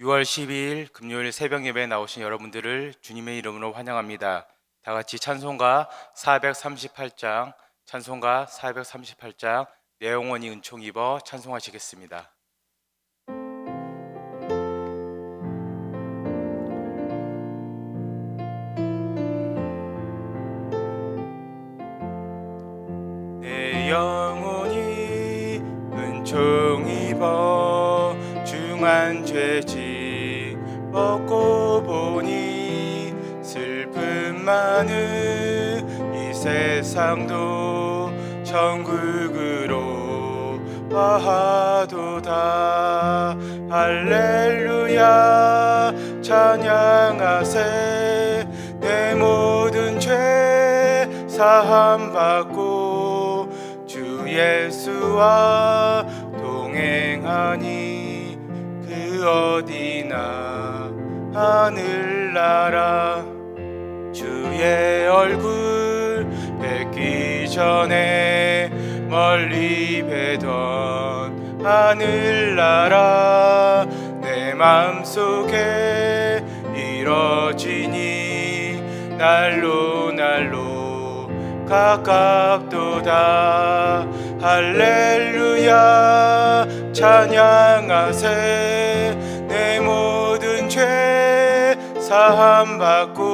6월 12일 금요일 새벽 예배에 나오신 여러분들을 주님의 이름으로 환영합니다. 다 같이 찬송가 438장, 찬송가 438장, 내 영혼이 은총 입어 찬송하시겠습니다. 많은 이 세상도 천국으로 와하도다. 할렐루야 찬양하세. 내 모든 죄 사함 받고 주 예수와 동행하니 그 어디나 하늘나라 주의 얼굴 뵙기 전에 멀리 뵈던 하늘나라 내 맘속에 이뤄지니 날로 날로 가깝도다. 할렐루야. 찬양하세. 내 모든 죄 사함 받고 주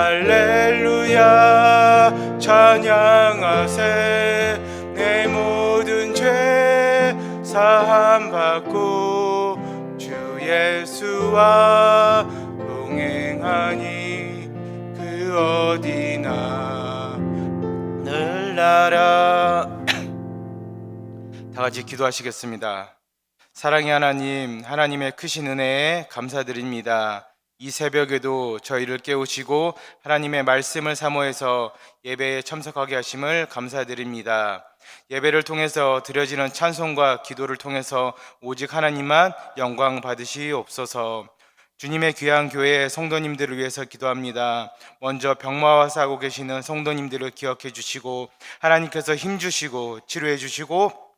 할렐루야 찬양하세 내 모든 죄 사함 받고 주 예수와 동행하니 그 어디나 늘 나라 다 같이 기도하시겠습니다. 사랑의 하나님, 하나님의 크신 은혜에 감사드립니다. 이 새벽에도 저희를 깨우시고 하나님의 말씀을 사모해서 예배에 참석하게 하심을 감사드립니다. 예배를 통해서 드려지는 찬송과 기도를 통해서 오직 하나님만 영광 받으시옵소서. 주님의 귀한 교회 성도님들을 위해서 기도합니다. 먼저 병마와 싸고 계시는 성도님들을 기억해 주시고 하나님께서 힘 주시고 치료해 주시고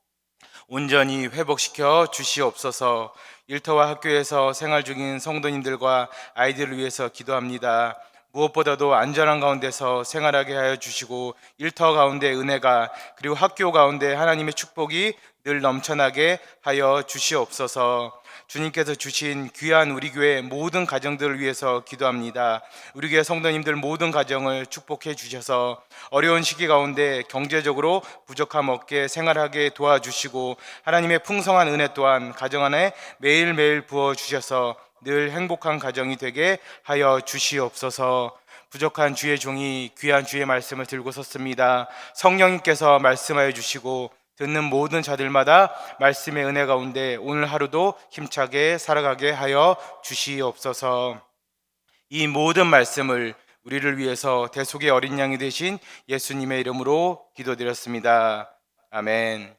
온전히 회복시켜 주시옵소서. 일터와 학교에서 생활 중인 성도님들과 아이들을 위해서 기도합니다. 무엇보다도 안전한 가운데서 생활하게 하여 주시고 일터 가운데 은혜가 그리고 학교 가운데 하나님의 축복이 늘 넘쳐나게 하여 주시옵소서. 주님께서 주신 귀한 우리 교회 모든 가정들을 위해서 기도합니다. 우리 교회 성도님들 모든 가정을 축복해 주셔서 어려운 시기 가운데 경제적으로 부족함 없게 생활하게 도와주시고 하나님의 풍성한 은혜 또한 가정 안에 매일매일 부어 주셔서 늘 행복한 가정이 되게 하여 주시옵소서. 부족한 주의 종이 귀한 주의 말씀을 들고 섰습니다. 성령님께서 말씀하여 주시고 듣는 모든 자들마다 말씀의 은혜 가운데 오늘 하루도 힘차게 살아가게 하여 주시옵소서. 이 모든 말씀을 우리를 위해서 대속의 어린 양이 되신 예수님의 이름으로 기도드렸습니다. 아멘.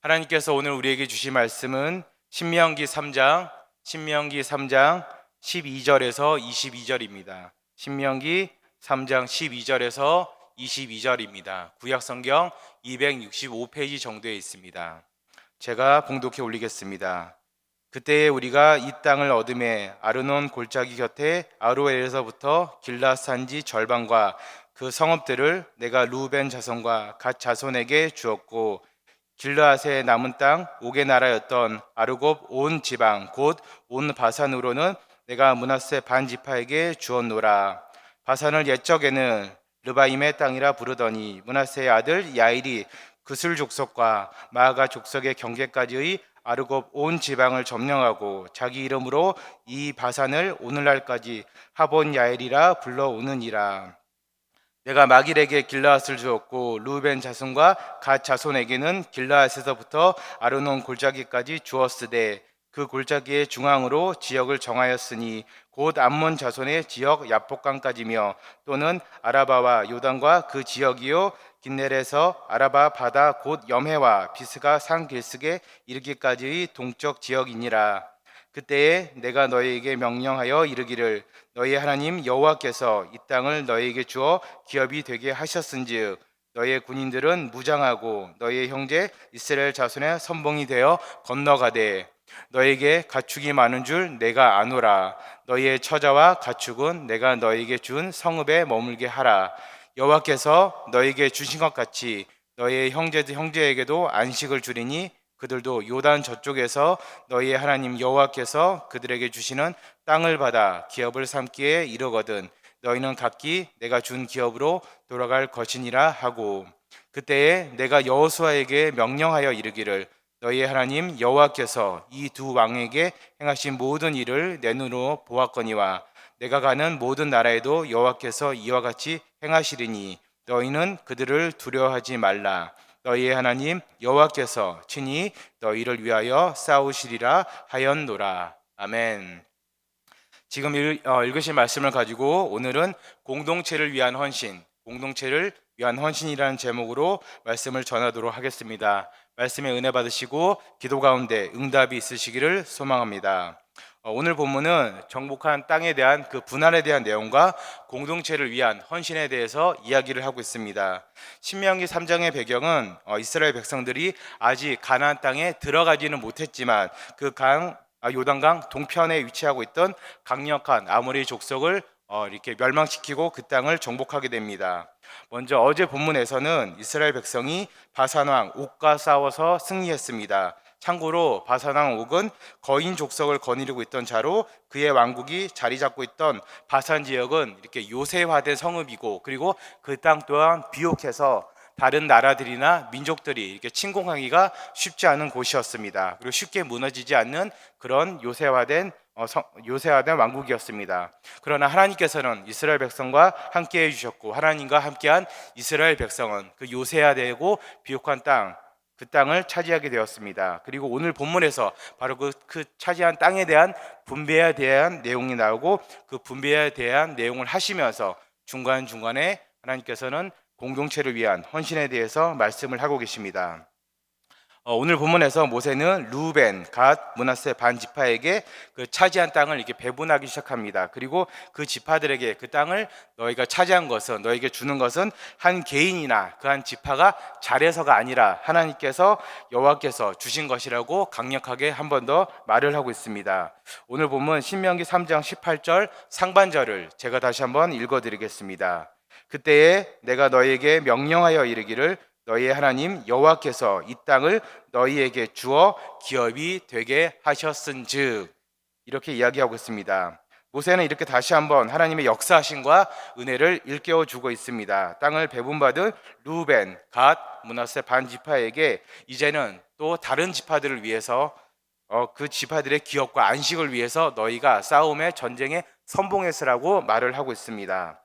하나님께서 오늘 우리에게 주신 말씀은 신명기 3장, 신명기 3장 12절에서 22절입니다. 신명기 3장 12절에서 22절입니다. 구약 성경 265페이지 정도에 있습니다. 제가 봉독해 올리겠습니다. 그때에 우리가 이 땅을 얻음에 아르논 골짜기 곁에 아루엘에서부터 길라 산지 절반과 그 성읍들을 내가 루벤 자손과 갓 자손에게 주었고 길르앗의 남은 땅 옥의 나라였던 아르곱 온 지방 곧 온 바산으로는 내가 문하세 반 지파에게 주었노라 바산을 옛적에는 르바임의 땅이라 부르더니 문하세의 아들 야일이 그슬 족속과 마아가 족속의 경계까지의 아르곱 온 지방을 점령하고 자기 이름으로 이 바산을 오늘날까지 하본 야엘이라 불러오느니라. 내가 마길에게 길라앗을 주었고 루벤 자손과 갓 자손에게는 길라앗에서부터 아르논 골짜기까지 주었으되 그 골짜기의 중앙으로 지역을 정하였으니 곧 암몬 자손의 지역 야복강까지며 또는 아라바와 요단과 그 지역이요 긴넬에서 아라바 바다 곧 염해와 비스가 산 길스게 이르기까지의 동쪽 지역이니라 그때에 내가 너희에게 명령하여 이르기를 너희 하나님 여호와께서 이 땅을 너희에게 주어 기업이 되게 하셨은즉 너희의 군인들은 무장하고 너희의 형제 이스라엘 자손의 선봉이 되어 건너가되 너에게 가축이 많은 줄 내가 아노라. 너희의 처자와 가축은 내가 너희에게 준 성읍에 머물게 하라. 여호와께서 너희에게 주신 것 같이 너희의 형제들 형제에게도 안식을 주리니 그들도 요단 저쪽에서 너희의 하나님 여호와께서 그들에게 주시는 땅을 받아 기업을 삼기에 이르거든. 너희는 각기 내가 준 기업으로 돌아갈 것이니라 하고 그때에 내가 여호수아에게 명령하여 이르기를 너희의 하나님 여호와께서 이 두 왕에게 행하신 모든 일을 내 눈으로 보았거니와 내가 가는 모든 나라에도 여호와께서 이와 같이 행하시리니 너희는 그들을 두려워하지 말라 너희의 하나님 여호와께서 친히 너희를 위하여 싸우시리라 하였노라 아멘. 지금 읽, 어, 읽으신 말씀을 가지고 오늘은 공동체를 위한 헌신, 공동체를 위한 헌신이라는 제목으로 말씀을 전하도록 하겠습니다. 말씀에 은혜 받으시고 기도 가운데 응답이 있으시기를 소망합니다. 어, 오늘 본문은 정복한 땅에 대한 그 분할에 대한 내용과 공동체를 위한 헌신에 대해서 이야기를 하고 있습니다. 신명기 3장의 배경은 어, 이스라엘 백성들이 아직 가나안 땅에 들어가지는 못했지만 그강 아, 요단강 동편에 위치하고 있던 강력한 아모리 족속을 어, 이렇게 멸망시키고 그 땅을 정복하게 됩니다. 먼저 어제 본문에서는 이스라엘 백성이 바산 왕 옥과 싸워서 승리했습니다. 참고로 바산왕 옥은 거인 족속을 거느리고 있던 자로 그의 왕국이 자리 잡고 있던 바산 지역은 이렇게 요새화된 성읍이고 그리고 그 땅 또한 비옥해서 다른 나라들이나 민족들이 이렇게 침공하기가 쉽지 않은 곳이었습니다. 그리고 쉽게 무너지지 않는 그런 요새화된 어, 성, 요새화된 왕국이었습니다. 그러나 하나님께서는 이스라엘 백성과 함께 해 주셨고 하나님과 함께한 이스라엘 백성은 그 요새화되고 비옥한 땅, 그 땅을 차지하게 되었습니다. 그리고 오늘 본문에서 바로 그, 그 차지한 땅에 대한 분배에 대한 내용이 나오고 그 분배에 대한 내용을 하시면서 중간 중간에 하나님께서는 공동체를 위한 헌신에 대해서 말씀을 하고 계십니다. 어, 오늘 본문에서 모세는 루벤, 갓, 문하세 반 지파에게 그 차지한 땅을 이렇게 배분하기 시작합니다. 그리고 그 지파들에게 그 땅을 너희가 차지한 것은 너에게 주는 것은 한 개인이나 그 한 지파가 잘해서가 아니라 하나님께서 여호와께서 주신 것이라고 강력하게 한 번 더 말을 하고 있습니다. 오늘 본문 신명기 3장 18절 상반절을 제가 다시 한번 읽어 드리겠습니다. 그때에 내가 너희에게 명령하여 이르기를 너희의 하나님 여호와께서 이 땅을 너희에게 주어 기업이 되게 하셨은즉 이렇게 이야기하고 있습니다. 모세는 이렇게 다시 한번 하나님의 역사하심과 은혜를 일깨워 주고 있습니다. 땅을 배분받은 루벤, 갓, 문하세 반 지파에게 이제는 또 다른 지파들을 위해서 어, 그 지파들의 기업과 안식을 위해서 너희가 싸움의 전쟁에 선봉했으라고 말을 하고 있습니다.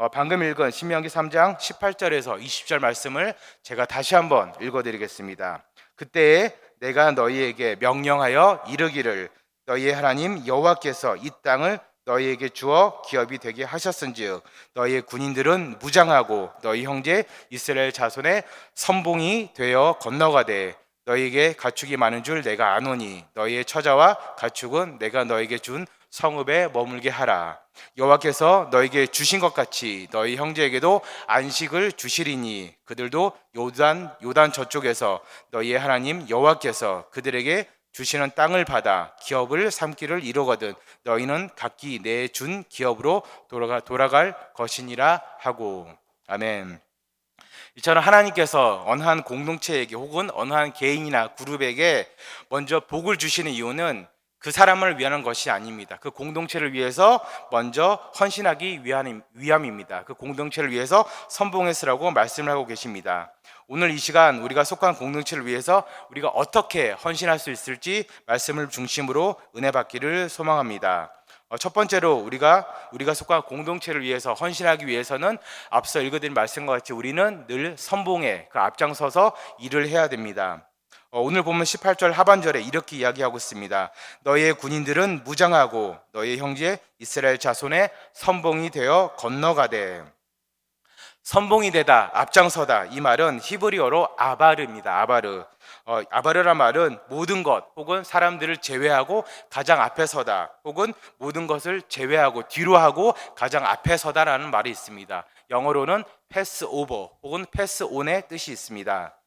어, 방금 읽은 신명기 3장 18절에서 20절 말씀을 제가 다시 한번 읽어드리겠습니다. 그때에 내가 너희에게 명령하여 이르기를 너희의 하나님 여호와께서 이 땅을 너희에게 주어 기업이 되게 하셨은즉 너희의 군인들은 무장하고 너희 형제 이스라엘 자손의 선봉이 되어 건너가되 너희에게 가축이 많은 줄 내가 아노니 너희의 처자와 가축은 내가 너에게 준 성읍에 머물게 하라. 여호와께서 너에게 주신 것 같이 너희 형제에게도 안식을 주시리니 그들도 요단 요단 저쪽에서 너희의 하나님 여호와께서 그들에게 주시는 땅을 받아 기업을 삼기를 이루거든 너희는 각기 내 준 기업으로 돌아가 돌아갈 것이니라 하고 아멘. 이처럼 하나님께서 어느 한 공동체에게 혹은 어느 한 개인이나 그룹에게 먼저 복을 주시는 이유는 그 사람을 위하는 것이 아닙니다. 그 공동체를 위해서 먼저 헌신하기 위함, 위함입니다. 그 공동체를 위해서 선봉했으라고 말씀을 하고 계십니다. 오늘 이 시간 우리가 속한 공동체를 위해서 우리가 어떻게 헌신할 수 있을지 말씀을 중심으로 은혜 받기를 소망합니다. 어, 첫 번째로 우리가 우리가 속한 공동체를 위해서 헌신하기 위해서는 앞서 읽어드린 말씀과 같이 우리는 늘 선봉에 그 앞장서서 일을 해야 됩니다. 어, 오늘 보면 18절 하반절에 이렇게 이야기하고 있습니다. 너희의 군인들은 무장하고 너희 형제 이스라엘 자손의 선봉이 되어 건너가되 선봉이 되다 앞장서다 이 말은 히브리어로 아바르입니다. 아바르. 어, 아바르란 말은 모든 것 혹은 사람들을 제외하고 가장 앞에 서다 혹은 모든 것을 제외하고 뒤로 하고 가장 앞에 서다라는 말이 있습니다. 영어로는 패스 오버 혹은 패스 온의 뜻이 있습니다.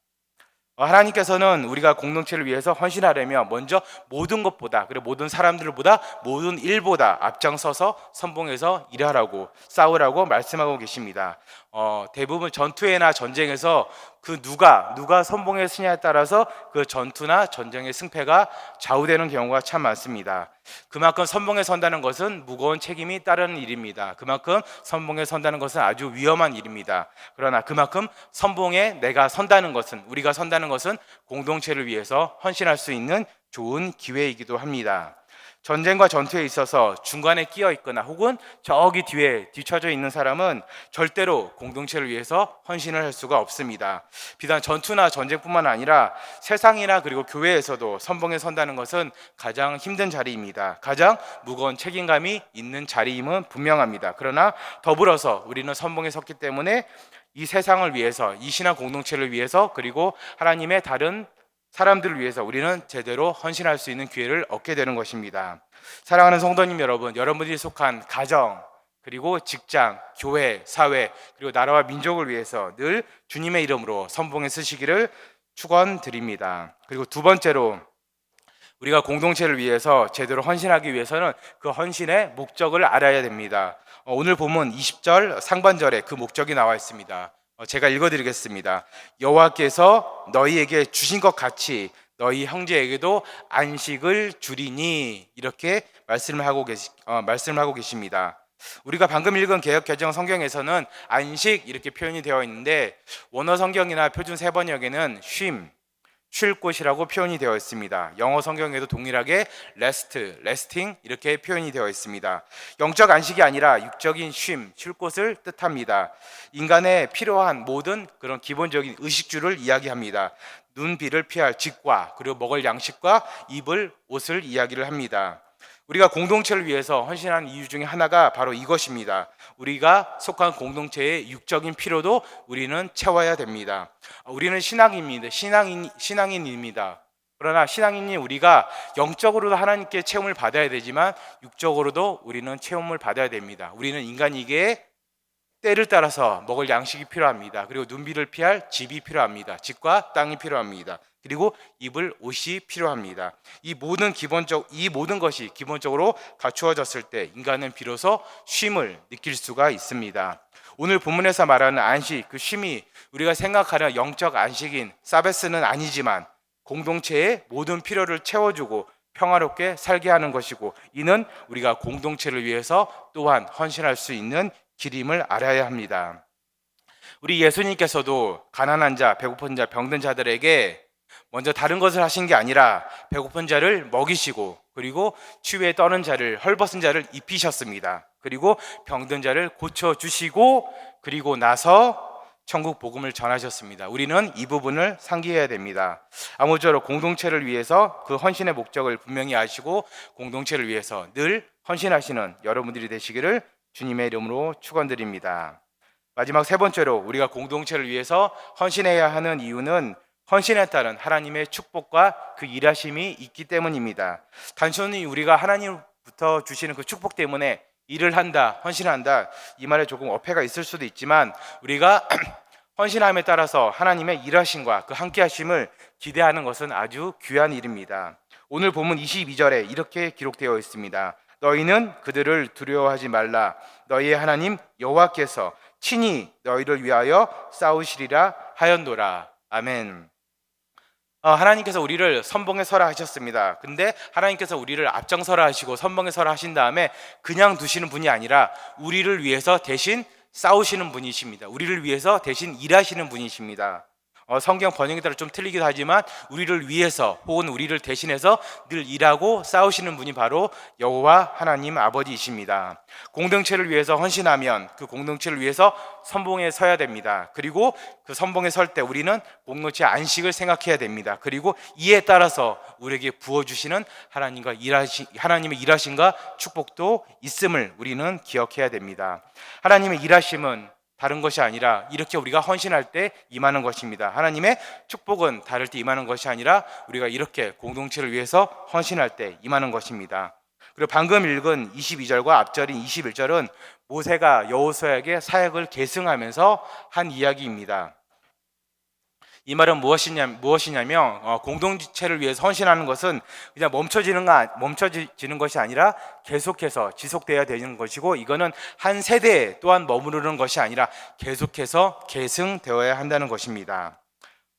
어, 하나님께서는 우리가 공동체를 위해서 헌신하려면 먼저 모든 것보다 그리고 모든 사람들보다 모든 일보다 앞장서서 선봉해서 일하라고 싸우라고 말씀하고 계십니다. 어, 대부분 전투에나 전쟁에서 그 누가 누가 선봉했느냐에 따라서 그 전투나 전쟁의 승패가 좌우되는 경우가 참 많습니다. 그만큼 선봉에 선다는 것은 무거운 책임이 따르는 일입니다. 그만큼 선봉에 선다는 것은 아주 위험한 일입니다. 그러나 그만큼 선봉에 내가 선다는 것은 우리가 선다는 것은 공동체를 위해서 헌신할 수 있는 좋은 기회이기도 합니다. 전쟁과 전투에 있어서 중간에 끼어 있거나 혹은 저기 뒤에 뒤처져 있는 사람은 절대로 공동체를 위해서 헌신을 할 수가 없습니다. 비단 전투나 전쟁뿐만 아니라 세상이나 그리고 교회에서도 선봉에 선다는 것은 가장 힘든 자리입니다. 가장 무거운 책임감이 있는 자리임은 분명합니다. 그러나 더불어서 우리는 선봉에 섰기 때문에 이 세상을 위해서 이 신앙 공동체를 위해서 그리고 하나님의 다른 사람들을 위해서 우리는 제대로 헌신할 수 있는 기회를 얻게 되는 것입니다. 사랑하는 성도님 여러분, 여러분들이 속한 가정, 그리고 직장, 교회, 사회, 그리고 나라와 민족을 위해서 늘 주님의 이름으로 선봉에 쓰시기를 축원드립니다. 그리고 두 번째로 우리가 공동체를 위해서 제대로 헌신하기 위해서는 그 헌신의 목적을 알아야 됩니다. 어, 오늘 보면 20절 상반절에 그 목적이 나와 있습니다. 어, 제가 읽어드리겠습니다. 여호와께서 너희에게 주신 것 같이 너희 형제에게도 안식을 주리니 이렇게 말씀을 하고 계시 어, 말씀을 하고 계십니다. 우리가 방금 읽은 개혁 개정 성경에서는 안식 이렇게 표현이 되어 있는데 원어 성경이나 표준 세 번역에는 쉼, 쉴 곳이라고 표현이 되어 있습니다. 영어 성경에도 동일하게 rest, resting 이렇게 표현이 되어 있습니다. 영적 안식이 아니라 육적인 쉼, 쉴 곳을 뜻합니다. 인간의 필요한 모든 그런 기본적인 의식주를 이야기합니다. 눈, 비를 피할 직과 그리고 먹을 양식과 입을 옷을 이야기를 합니다. 우리가 공동체를 위해서 헌신하는 이유 중에 하나가 바로 이것입니다. 우리가 속한 공동체의 육적인 필요도 우리는 채워야 됩니다. 우리는 신앙인입니다. 신앙인 신앙인입니다. 그러나 신앙인이 우리가 영적으로도 하나님께 체험을 받아야 되지만 육적으로도 우리는 체험을 받아야 됩니다. 우리는 인간이기에 때를 따라서 먹을 양식이 필요합니다. 그리고 눈비를 피할 집이 필요합니다. 집과 땅이 필요합니다. 그리고 입을 옷이 필요합니다. 이 모든 기본적 이 모든 것이 기본적으로 갖추어졌을 때 인간은 비로소 쉼을 느낄 수가 있습니다. 오늘 본문에서 말하는 안식 그 쉼이 우리가 생각하는 영적 안식인 사베스는 아니지만 공동체의 모든 필요를 채워주고 평화롭게 살게 하는 것이고 이는 우리가 공동체를 위해서 또한 헌신할 수 있는 길임을 알아야 합니다. 우리 예수님께서도 가난한 자, 배고픈 자, 병든 자들에게 먼저 다른 것을 하신 게 아니라 배고픈 자를 먹이시고 그리고 추위에 떠는 자를 헐벗은 자를 입히셨습니다. 그리고 병든 자를 고쳐 주시고 그리고 나서 천국 복음을 전하셨습니다. 우리는 이 부분을 상기해야 됩니다. 아무쪼록 공동체를 위해서 그 헌신의 목적을 분명히 아시고 공동체를 위해서 늘 헌신하시는 여러분들이 되시기를 주님의 이름으로 축원드립니다. 마지막 세 번째로 우리가 공동체를 위해서 헌신해야 하는 이유는 헌신에 따른 하나님의 축복과 그 일하심이 있기 때문입니다. 단순히 우리가 하나님부터 주시는 그 축복 때문에 일을 한다, 헌신한다 이 말에 조금 어폐가 있을 수도 있지만 우리가 헌신함에 따라서 하나님의 일하심과 그 함께하심을 기대하는 것은 아주 귀한 일입니다. 오늘 본문 22절에 이렇게 기록되어 있습니다. 너희는 그들을 두려워하지 말라. 너희의 하나님 여호와께서 친히 너희를 위하여 싸우시리라 하였노라. 아멘. 어, 하나님께서 우리를 선봉에 서라 하셨습니다. 근데 하나님께서 우리를 앞장서라 하시고 선봉에 서라 하신 다음에 그냥 두시는 분이 아니라 우리를 위해서 대신 싸우시는 분이십니다. 우리를 위해서 대신 일하시는 분이십니다. 어, 성경 번역에 따라 좀 틀리기도 하지만 우리를 위해서 혹은 우리를 대신해서 늘 일하고 싸우시는 분이 바로 여호와 하나님 아버지이십니다. 공동체를 위해서 헌신하면 그 공동체를 위해서 선봉에 서야 됩니다. 그리고 그 선봉에 설 때 우리는 공동체 안식을 생각해야 됩니다. 그리고 이에 따라서 우리에게 부어 주시는 하나님과 일하시 하나님의 일하심과 축복도 있음을 우리는 기억해야 됩니다. 하나님의 일하심은 다른 것이 아니라 이렇게 우리가 헌신할 때 임하는 것입니다. 하나님의 축복은 다를 때 임하는 것이 아니라 우리가 이렇게 공동체를 위해서 헌신할 때 임하는 것입니다. 그리고 방금 읽은 22절과 앞절인 21절은 모세가 여호수아에게 사역을 계승하면서 한 이야기입니다. 이 말은 무엇이냐, 무엇이냐면 어, 공동체를 위해서 헌신하는 것은 그냥 멈춰지는 거, 멈춰지는 것이 아니라 계속해서 지속돼야 되는 것이고 이거는 한 세대 또한 머무르는 것이 아니라 계속해서 계승되어야 한다는 것입니다.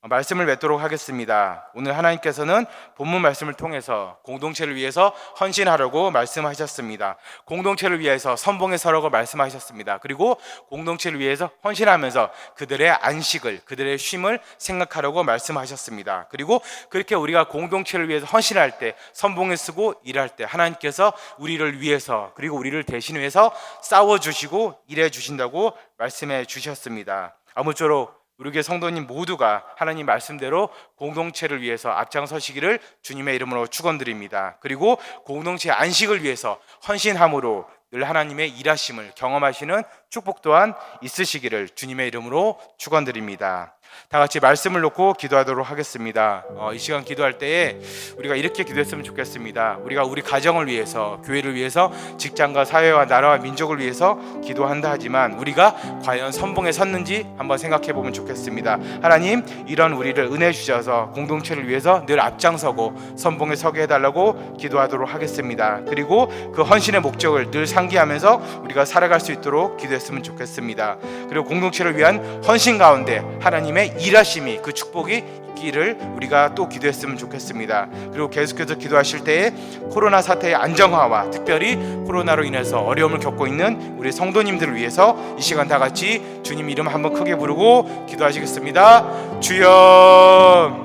말씀을 맺도록 하겠습니다. 오늘 하나님께서는 본문 말씀을 통해서 공동체를 위해서 헌신하라고 말씀하셨습니다. 공동체를 위해서 선봉에 서라고 말씀하셨습니다. 그리고 공동체를 위해서 헌신하면서 그들의 안식을, 그들의 쉼을 생각하라고 말씀하셨습니다. 그리고 그렇게 우리가 공동체를 위해서 헌신할 때, 선봉에 쓰고 일할 때 하나님께서 우리를 위해서 그리고 우리를 대신해서 싸워 주시고 일해 주신다고 말씀해 주셨습니다. 아무쪼록 우리 교회 성도님 모두가 하나님 말씀대로 공동체를 위해서 앞장서시기를 주님의 이름으로 축원드립니다. 그리고 공동체 안식을 위해서 헌신함으로 늘 하나님의 일하심을 경험하시는 축복 또한 있으시기를 주님의 이름으로 축원드립니다. 다 같이 말씀을 놓고 기도하도록 하겠습니다. 어, 이 시간 기도할 때에 우리가 이렇게 기도했으면 좋겠습니다. 우리가 우리 가정을 위해서, 교회를 위해서, 직장과 사회와 나라와 민족을 위해서 기도한다 하지만 우리가 과연 선봉에 섰는지 한번 생각해 보면 좋겠습니다. 하나님, 이런 우리를 은혜 주셔서 공동체를 위해서 늘 앞장서고 선봉에 서게 해달라고 기도하도록 하겠습니다. 그리고 그 헌신의 목적을 늘 상기하면서 우리가 살아갈 수 있도록 기도했으면 좋겠습니다. 그리고 공동체를 위한 헌신 가운데 하나님의 일하심이 그 축복이 있기를 우리가 또 기도했으면 좋겠습니다. 그리고 계속해서 기도하실 때에 코로나 사태의 안정화와 특별히 코로나로 인해서 어려움을 겪고 있는 우리 성도님들을 위해서 이 시간 다 같이 주님 이름 한번 크게 부르고 기도하시겠습니다. 주여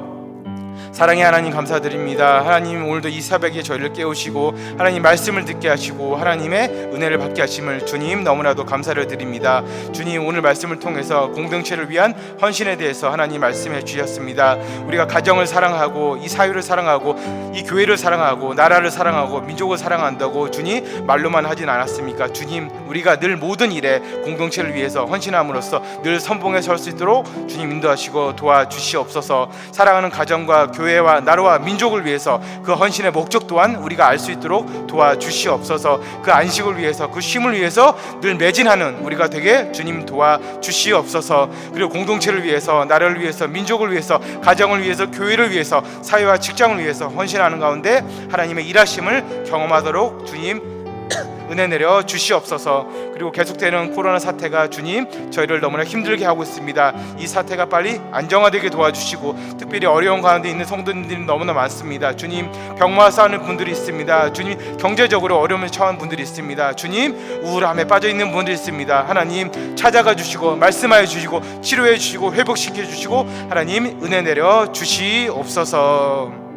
사랑의 하나님 감사드립니다. 하나님 오늘도 이 새벽에 저희를 깨우시고 하나님 말씀을 듣게 하시고 하나님의 은혜를 받게 하심을 주님 너무나도 감사를 드립니다. 주님 오늘 말씀을 통해서 공동체를 위한 헌신에 대해서 하나님 말씀해 주셨습니다. 우리가 가정을 사랑하고 이 사회를 사랑하고 이 교회를 사랑하고 나라를 사랑하고 민족을 사랑한다고 주님 말로만 하진 않았습니까? 주님 우리가 늘 모든 일에 공동체를 위해서 헌신함으로써 늘 선봉에 설 수 있도록 주님 인도하시고 도와주시옵소서. 사랑하는 가정과 교회 교회와 나라와 민족을 위해서 그 헌신의 목적 또한 우리가 알 수 있도록 도와주시옵소서. 그 안식을 위해서 그 쉼을 위해서 늘 매진하는 우리가 되게 주님 도와주시옵소서. 그리고 공동체를 위해서 나라를 위해서 민족을 위해서 가정을 위해서 교회를 위해서 사회와 직장을 위해서 헌신하는 가운데 하나님의 일하심을 경험하도록 주님 은혜 내려 주시옵소서. 그리고 계속되는 코로나 사태가 주님 저희를 너무나 힘들게 하고 있습니다. 이 사태가 빨리 안정화되게 도와주시고 특별히 어려운 가운데 있는 성도님들이 너무나 많습니다. 주님 병마 싸우는 분들이 있습니다. 주님 경제적으로 어려움을 처한 분들이 있습니다. 주님 우울함에 빠져 있는 분들이 있습니다. 하나님 찾아가 주시고 말씀하여 주시고 치료해 주시고 회복시켜 주시고 하나님 은혜 내려 주시옵소서.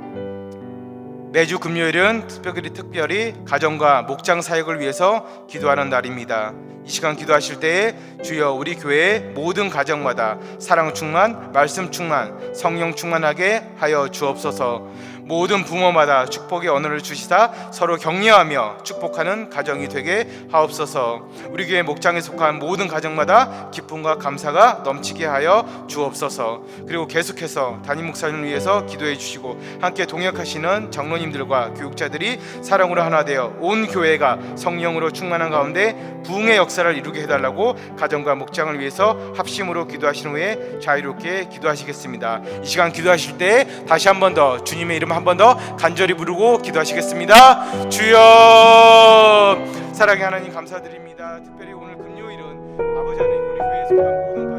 매주 금요일은 특별히 특별히 가정과 목장 사역을 위해서 기도하는 날입니다. 이 시간 기도하실 때에 주여 우리 교회 모든 가정마다 사랑 충만, 말씀 충만, 성령 충만하게 하여 주옵소서. 모든 부모마다 축복의 언어를 주시사 서로 격려하며 축복하는 가정이 되게 하옵소서. 우리 교회 목장에 속한 모든 가정마다 기쁨과 감사가 넘치게 하여 주옵소서. 그리고 계속해서 담임 목사님을 위해서 기도해 주시고 함께 동역하시는 장로님들과 교육자들이 사랑으로 하나 되어 온 교회가 성령으로 충만한 가운데 부흥의 역사를 이루게 해달라고 가정과 목장을 위해서 합심으로 기도하신 후에 자유롭게 기도하시겠습니다. 이 시간 기도하실 때 다시 한 번 더 주님의 이름 한번 더 간절히 부르고 기도하시겠습니다. 주여 사랑의 하나님 감사드립니다. 특별히 오늘 금요일은 아버지 하나님 우리 교회에 속한 모든